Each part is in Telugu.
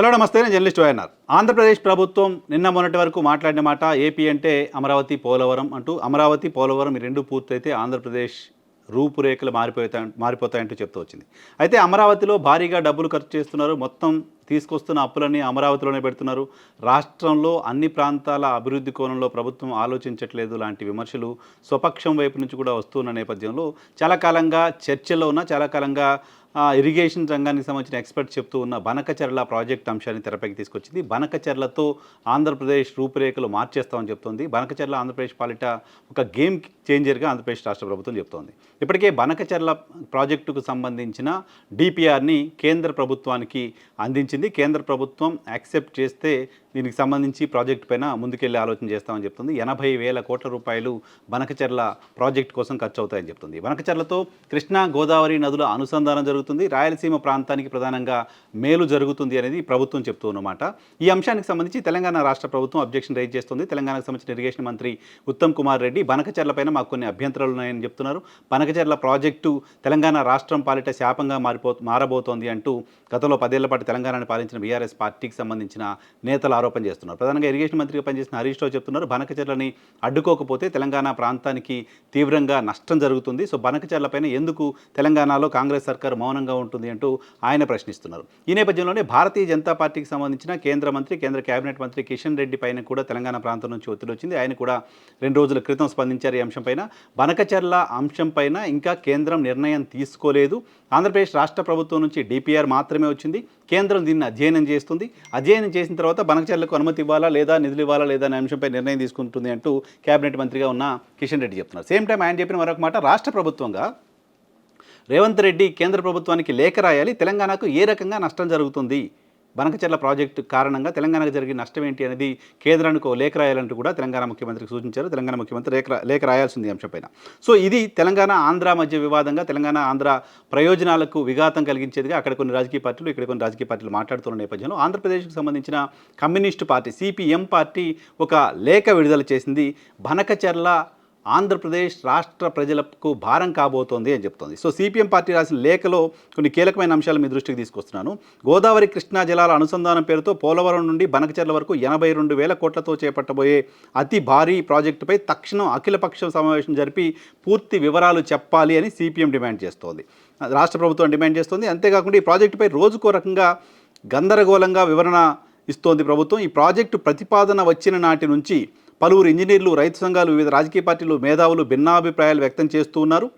హలో నమస్తే నేను జర్నలిస్ట్ వైఎన్ఆర్. ఆంధ్రప్రదేశ్ ప్రభుత్వం నిన్న మొన్నటి వరకు మాట్లాడిన మాట ఏపీ అంటే అమరావతి పోలవరం అంటూ అమరావతి పోలవరం ఈ రెండు పూర్తయితే ఆంధ్రప్రదేశ్ రూపురేఖలు మారిపోతా మారిపోతాయంటూ చెప్తూ వచ్చింది. అయితే అమరావతిలో భారీగా డబ్బులు ఖర్చు చేస్తున్నారు. మొత్తం తీసుకొస్తున్న అప్పులన్నీ అమరావతిలోనే పెడుతున్నారు. రాష్ట్రంలో అన్ని ప్రాంతాల అభివృద్ధి కోణంలో ప్రభుత్వం ఆలోచించట్లేదు లాంటి విమర్శలు స్వపక్షం వైపు నుంచి కూడా వస్తున్న నేపథ్యంలో చాలా కాలంగా చర్చలో ఉన్న చాలా కాలంగా ఇరిగేషన్ రంగానికి సంబంధించిన ఎక్స్పర్ట్ చెప్తూ ఉన్న బనకచర్ల ప్రాజెక్ట్ అంశాన్ని తెరపైకి తీసుకొచ్చింది. బనకచర్లతో ఆంధ్రప్రదేశ్ రూపురేఖలు మార్చేస్తామని చెప్తోంది. బనకచర్ల ఆంధ్రప్రదేశ్ పాలిట ఒక గేమ్ చేంజర్గా ఆంధ్రప్రదేశ్ రాష్ట్ర ప్రభుత్వం చెప్తోంది. ఇప్పటికే బనకచర్ల ప్రాజెక్టుకు సంబంధించిన డిపిఆర్ని కేంద్ర ప్రభుత్వానికి అందించింది. కేంద్ర ప్రభుత్వం యాక్సెప్ట్ చేస్తే దీనికి సంబంధించి ప్రాజెక్ట్ పైన ముందుకెళ్ళి ఆలోచన చేస్తామని చెప్తుంది. ఎనభై వేల కోట్ల రూపాయలు బనకచర్ల ప్రాజెక్ట్ కోసం ఖర్చు అవుతాయని చెప్తుంది బనకచర్లతో కృష్ణా గోదావరి నదుల అనుసంధానం జరుగుతుంది. రాయలసీమ ప్రాంతానికి ప్రధానంగా మేలు జరుగుతుంది అనేది ప్రభుత్వం చెప్తూ ఈ అంశానికి సంబంధించి తెలంగాణ రాష్ట్ర ప్రభుత్వం అబ్జెక్షన్ రైజ్ చేస్తుంది. తెలంగాణకు సంబంధించిన ఇరిగేషన్ మంత్రి ఉత్తమ్ కుమార్ రెడ్డి బనకచర్ల పైన మాకు కొన్ని అభ్యంతరాలు ఉన్నాయని చెప్తున్నారు. బనకచర్ల ప్రాజెక్టు తెలంగాణ రాష్ట్రం పాలిట శాపంగా మారిపో మారబోతోంది అంటూ గతంలో పదేళ్ళ పాటు తెలంగాణను పాలించిన బీఆర్ఎస్ పార్టీకి సంబంధించిన నేతల ఆరోపణ చేస్తున్నారు. ప్రధానంగా ఇరిగేషన్ మంత్రిగా పనిచేసిన హరీష్ రావు చెప్తున్నారు బనకచర్లని అడ్డుకోకపోతే తెలంగాణ ప్రాంతానికి తీవ్రంగా నష్టం జరుగుతుంది. సో బనకచర్లపైన ఎందుకు తెలంగాణలో కాంగ్రెస్ సర్కార్ మౌనంగా ఉంటుంది అంటూ ఆయన ప్రశ్నిస్తున్నారు. ఈ నేపథ్యంలోనే భారతీయ జనతా పార్టీకి సంబంధించిన కేంద్ర మంత్రి కేంద్ర కేబినెట్ మంత్రి కిషన్ రెడ్డి పైన కూడా తెలంగాణ ప్రాంతం నుంచి ఒత్తిడి వచ్చింది. ఆయన కూడా రెండు రోజుల క్రితం స్పందించారు ఈ అంశంపైన బనకచర్ల అంశంపైన ఇంకా కేంద్రం నిర్ణయం తీసుకోలేదు. ఆంధ్రప్రదేశ్ రాష్ట్ర ప్రభుత్వం నుంచి డిపిఆర్ మాత్రమే వచ్చింది. కేంద్రం దీన్ని అధ్యయనం చేస్తుంది. అధ్యయనం చేసిన తర్వాత బనకచర్లకు అనుమతి ఇవ్వాలా లేదా నిధులు ఇవ్వాలా లేదా అనే అంశంపై నిర్ణయం తీసుకుంటుంది అంటూ కేబినెట్ మంత్రిగా ఉన్న కిషన్ రెడ్డి చెప్తున్నారు. సేమ్ టైం ఆయన చెప్పిన మరొక మాట రాష్ట్ర ప్రభుత్వంగా రేవంత్ రెడ్డి కేంద్ర ప్రభుత్వానికి లేఖ రాయాలి తెలంగాణకు ఏ రకంగా నష్టం జరుగుతుంది? బనకచెర్ల ప్రాజెక్టు కారణంగా తెలంగాణకు జరిగిన నష్టం ఏంటి అనేది కేంద్రానికి లేఖ రాయాలంటూ కూడా తెలంగాణ ముఖ్యమంత్రికి సూచించారు. తెలంగాణ ముఖ్యమంత్రి లేఖ లేఖ రాయాల్సింది అంశంపైన సో ఇది తెలంగాణ ఆంధ్ర మధ్య వివాదంగా తెలంగాణ ఆంధ్ర ప్రయోజనాలకు విఘాతం కలిగించేదిగా అక్కడ కొన్ని రాజకీయ పార్టీలు ఇక్కడ కొన్ని రాజకీయ పార్టీలు మాట్లాడుతున్న నేపథ్యంలో ఆంధ్రప్రదేశ్కు సంబంధించిన కమ్యూనిస్టు పార్టీ సిపిఎం పార్టీ ఒక లేఖ విడుదల చేసింది. బనకచెర్ల ఆంధ్రప్రదేశ్ రాష్ట్ర ప్రజలకు భారం కాబోతోంది అని చెప్తోంది. సో సిపిఎం పార్టీ రాసిన లేఖలో కొన్ని కీలకమైన అంశాలు మీ దృష్టికి తీసుకొస్తున్నాను. గోదావరి కృష్ణా జలాల అనుసంధానం పేరుతో పోలవరం నుండి బనకచెర్ల వరకు ఎనభై రెండు వేల కోట్లతో చేపట్టబోయే అతి భారీ ప్రాజెక్టుపై తక్షణం అఖిలపక్షం సమావేశం జరిపి పూర్తి వివరాలు చెప్పాలి అని సిపిఎం డిమాండ్ చేస్తోంది. రాష్ట్ర ప్రభుత్వం డిమాండ్ చేస్తోంది. అంతేకాకుండా ఈ ప్రాజెక్టుపై రోజుకో రకంగా గందరగోళంగా వివరణ ఇస్తోంది ప్రభుత్వం. ఈ ప్రాజెక్టు ప్రతిపాదన వచ్చిన నాటి నుంచి పలువురు ఇంజనీర్లు రైతు సంఘాలు వివిధ రాజకీయ పార్టీలు మేధావులు భిన్నాభిప్రాయాలు వ్యక్తం చేస్తూ ఉన్నారు.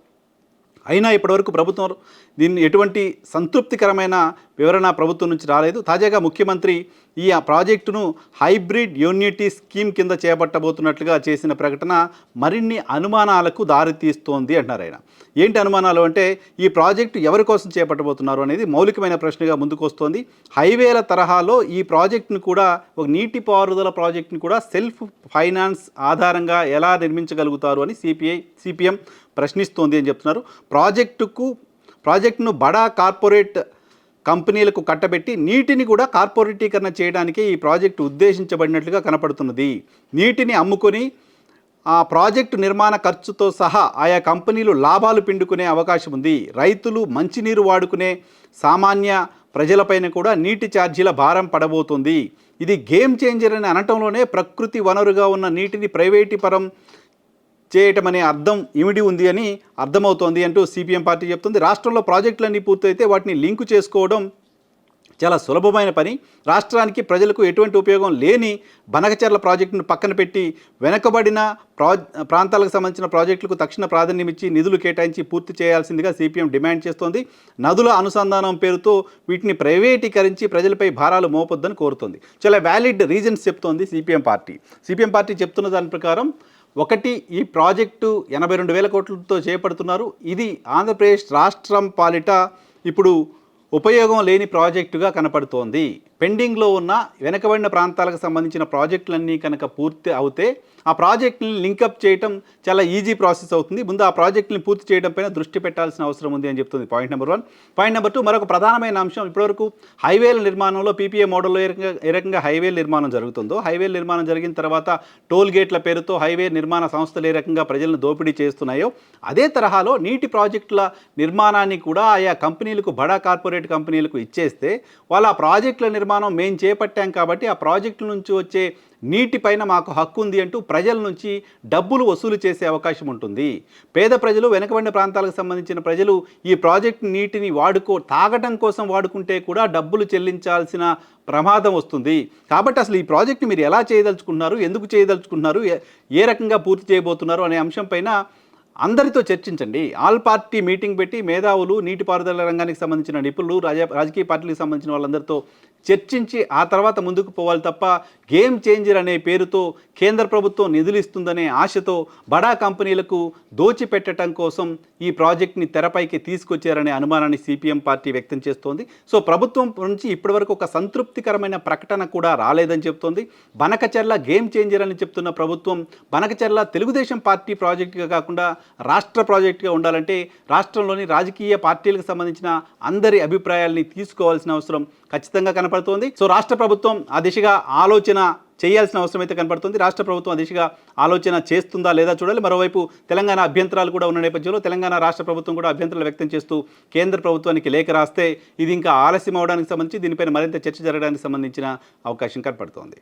అయినా ఇప్పటివరకు ప్రభుత్వం దీన్ని ఎటువంటి సంతృప్తికరమైన వివరణ ప్రభుత్వం నుంచి రాలేదు. తాజాగా ముఖ్యమంత్రి ఈ ఆ ప్రాజెక్టును హైబ్రిడ్ యూనిటీ స్కీమ్ కింద చేపట్టబోతున్నట్లుగా చేసిన ప్రకటన మరిన్ని అనుమానాలకు దారితీస్తోంది అంటున్నారు ఆయన. ఏంటి అనుమానాలు అంటే ఈ ప్రాజెక్టు ఎవరి కోసం చేపట్టబోతున్నారు అనేది మౌలికమైన ప్రశ్నగా ముందుకొస్తోంది. హైవేల తరహాలో ఈ ప్రాజెక్టును కూడా ఒక నీటిపారుదల ప్రాజెక్టును కూడా సెల్ఫ్ ఫైనాన్స్ ఆధారంగా ఎలా నిర్మించగలుగుతారు అని సిపిఐ సిపిఎం ప్రశ్నిస్తోంది అని చెప్తున్నారు. ప్రాజెక్టుకు ప్రాజెక్టును బడా కార్పొరేట్ కంపెనీలకు కట్టబెట్టి నీటిని కూడా కార్పొరేటీకరణ చేయడానికి ఈ ప్రాజెక్టు ఉద్దేశించబడినట్లుగా కనపడుతున్నది. నీటిని అమ్ముకొని ఆ ప్రాజెక్టు నిర్మాణ ఖర్చుతో సహా ఆయా కంపెనీలు లాభాలు పిండుకునే అవకాశం ఉంది. రైతులు మంచినీరు వాడుకునే సామాన్య ప్రజలపైన కూడా నీటి ఛార్జీల భారం పడబోతుంది. ఇది గేమ్ చేంజర్ అని అనటంలోనే ప్రకృతి వనరుగా ఉన్న నీటిని ప్రైవేటీపరం చేయటం అనే అర్థం ఇమిడి ఉంది అని అర్థమవుతోంది అంటూ సిపిఎం పార్టీ చెప్తుంది. రాష్ట్రంలో ప్రాజెక్టులన్నీ పూర్తయితే వాటిని లింకు చేసుకోవడం చాలా సులభమైన పని. రాష్ట్రానికి ప్రజలకు ఎటువంటి ఉపయోగం లేని బనకచర్ల ప్రాజెక్టును పక్కన పెట్టి వెనకబడిన ప్రా ప్రాంతాలకు సంబంధించిన ప్రాజెక్టులకు తక్షణ ప్రాధాన్యం ఇచ్చి నిధులు కేటాయించి పూర్తి చేయాల్సిందిగా సిపిఎం డిమాండ్ చేస్తోంది. నదుల అనుసంధానం పేరుతో వీటిని ప్రైవేటీకరించి ప్రజలపై భారాలు మోపొద్దని కోరుతోంది. చాలా వ్యాలిడ్ రీజన్స్ చెప్తోంది సిపిఎం పార్టీ. సిపిఎం పార్టీ చెప్తున్న దాని ప్రకారం ఒకటి ఈ ప్రాజెక్టు ఎనభై రెండు వేల కోట్లతో చేపడుతున్నారు. ఇది ఆంధ్రప్రదేశ్ రాష్ట్రం పాలిట ఇప్పుడు ఉపయోగం లేని ప్రాజెక్టుగా కనపడుతోంది. పెండింగ్లో ఉన్న వెనకబడిన ప్రాంతాలకు సంబంధించిన ప్రాజెక్టులన్నీ కనుక పూర్తి అవుతే ఆ ప్రాజెక్టుని లింకప్ చేయటం చాలా ఈజీ ప్రాసెస్ అవుతుంది. ముందు ఆ ప్రాజెక్టుని పూర్తి చేయడం పైన దృష్టి పెట్టాల్సిన అవసరం ఉంది అని చెప్తుంది point number one. Point number two మరొక ప్రధానమైన అంశం ఇప్పటివరకు హైవేల నిర్మాణంలో పీపీఏ మోడల్లో ఏ రకంగా ఏ రకంగా హైవేల నిర్మాణం జరుగుతుందో హైవేల నిర్మాణం జరిగిన తర్వాత టోల్ గేట్ల పేరుతో హైవే నిర్మాణ సంస్థలు ఏ రకంగా ప్రజలను దోపిడీ చేస్తున్నాయో అదే తరహాలో నీటి ప్రాజెక్టుల నిర్మాణాన్ని కూడా ఆయా కంపెనీలకు బడా కార్పొరేట్ కంపెనీలకు ఇచ్చేస్తే వాళ్ళ ప్రాజెక్టుల నిర్మాణం మేము చేపట్టాం కాబట్టి ఆ ప్రాజెక్టుల నుంచి వచ్చే నీటిపైన మాకు హక్కు ఉంది అంటూ ప్రజల నుంచి డబ్బులు వసూలు చేసే అవకాశం ఉంటుంది. పేద ప్రజలు వెనుకబడిన ప్రాంతాలకు సంబంధించిన ప్రజలు ఈ ప్రాజెక్టు నీటిని వాడుకో తాగటం కోసం వాడుకుంటే కూడా డబ్బులు చెల్లించాల్సిన ప్రమాదం వస్తుంది. కాబట్టి అసలు ఈ ప్రాజెక్టు మీరు ఎలా చేయదలుచుకుంటున్నారు ఎందుకు చేయదలుచుకుంటున్నారు? ఏ- ఏ రకంగా పూర్తి చేయబోతున్నారు? అనే అంశం పైన అందరితో చర్చించండి. ఆల్ పార్టీ మీటింగ్ పెట్టి మేధావులు నీటిపారుదల రంగానికి సంబంధించిన నిపుణులు రాజ రాజకీయ పార్టీలకు సంబంధించిన వాళ్ళందరితో చర్చించి ఆ తర్వాత ముందుకు పోవాలి తప్ప గేమ్ చేంజర్ అనే పేరుతో కేంద్ర ప్రభుత్వం నిధులు ఇస్తుందనే ఆశతో బడా కంపెనీలకు దోచిపెట్టడం కోసం ఈ ప్రాజెక్ట్ని తెరపైకి తీసుకొచ్చారనే అనుమానాన్ని సిపిఎం పార్టీ వ్యక్తం చేస్తోంది. సో ప్రభుత్వం నుంచి ఇప్పటివరకు ఒక సంతృప్తికరమైన ప్రకటన కూడా రాలేదని చెప్తోంది. బనకచర్ల గేమ్ చేంజర్ అని చెప్తున్న ప్రభుత్వం బనకచర్ల తెలుగుదేశం పార్టీ ప్రాజెక్టుగా కాకుండా రాష్ట్ర ప్రాజెక్టుగా ఉండాలంటే రాష్ట్రంలోని రాజకీయ పార్టీలకు సంబంధించిన అందరి అభిప్రాయాల్ని తీసుకోవాల్సిన అవసరం ఖచ్చితంగా కనపడుతోంది. సో రాష్ట్ర ప్రభుత్వం ఆ దిశగా ఆలోచన చేయాల్సిన అవసరం అయితే కనపడుతుంది. రాష్ట్ర ప్రభుత్వం ఆ దిశగా ఆలోచన చేస్తుందా లేదా చూడాలి. మరోవైపు తెలంగాణ అభ్యంతరాలు కూడా ఉన్న నేపథ్యంలో తెలంగాణ రాష్ట్ర ప్రభుత్వం కూడా అభ్యంతరాలు వ్యక్తం చేస్తూ కేంద్ర ప్రభుత్వానికి లేఖ రాస్తే ఇది ఇంకా ఆలస్యం అవడానికి సంబంధించి దీనిపైన మరింత చర్చ జరగడానికి సంబంధించిన అవకాశం కనపడుతోంది.